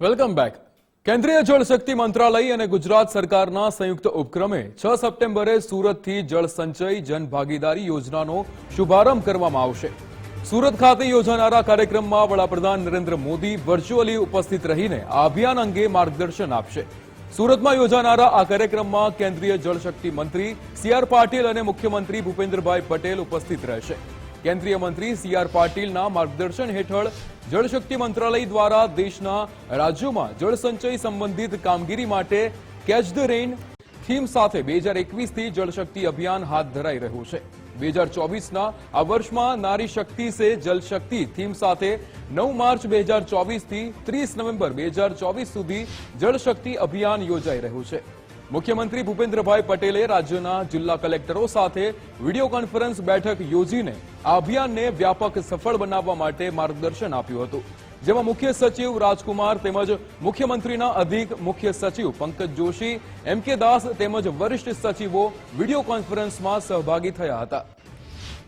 Welcome back. કેન્દ્રીય જળશક્તિ મંત્રાલય અને ગુજરાત સરકારના સંયુક્ત ઉપક્રમે છ સપ્ટેમ્બરે સુરતથી જળ સંચય જન ભાગીદારી યોજનાનો શુભારંભ કરવામાં આવશે. સુરત ખાતે યોજાનારા કાર્યક્રમમાં વડાપ્રધાન નરેન્દ્ર મોદી વર્ચ્યુઅલી ઉપસ્થિત રહીને આ અભિયાન અંગે માર્ગદર્શન આપશે. સુરતમાં યોજાનારા આ કાર્યક્રમમાં કેન્દ્રીય જળશક્તિ મંત્રી સી આર પાટીલ અને મુખ્યમંત્રી ભૂપેન્દ્રભાઈ પટેલ ઉપસ્થિત રહેશે. કેન્દ્રીય મંત્રી સી આર પાટીલના માર્ગદર્શન હેઠળ જળશક્તિ મંત્રાલય દ્વારા દેશના રાજ્યોમાં જળસંચય સંબંધિત કામગીરી માટે કેચ ધ રેઇન થીમ સાથે બે હજાર એકવીસથી જળશક્તિ અભિયાન હાથ ધરાઈ રહ્યું છે. બે હજાર ચોવીસના આ વર્ષમાં નારી શક્તિ સે જલ શક્તિ થીમ સાથે નવ માર્ચ બે હજાર ચોવીસથી ત્રીસ નવેમ્બર બે હજાર ચોવીસ સુધી જળશક્તિ અભિયાન યોજાઈ રહ્યું છે. મુખ્યમંત્રી ભૂપેન્દ્રભાઈ પટેલે રાજ્યના જિલ્લા કલેક્ટરો સાથે વીડિયો કોન્ફરન્સ બેઠક યોજીને આ અભિયાનને વ્યાપક સફળ બનાવવા માટે માર્ગદર્શન આપ્યું હતું. જેમાં મુખ્ય સચિવ રાજકુમાર તેમજ મુખ્યમંત્રીના અધિક મુખ્ય સચિવ પંકજ જોશી, એમ કે દાસ તેમજ વરિષ્ઠ સચિવો વીડિયો કોન્ફરન્સમાં સહભાગી થયા હતા.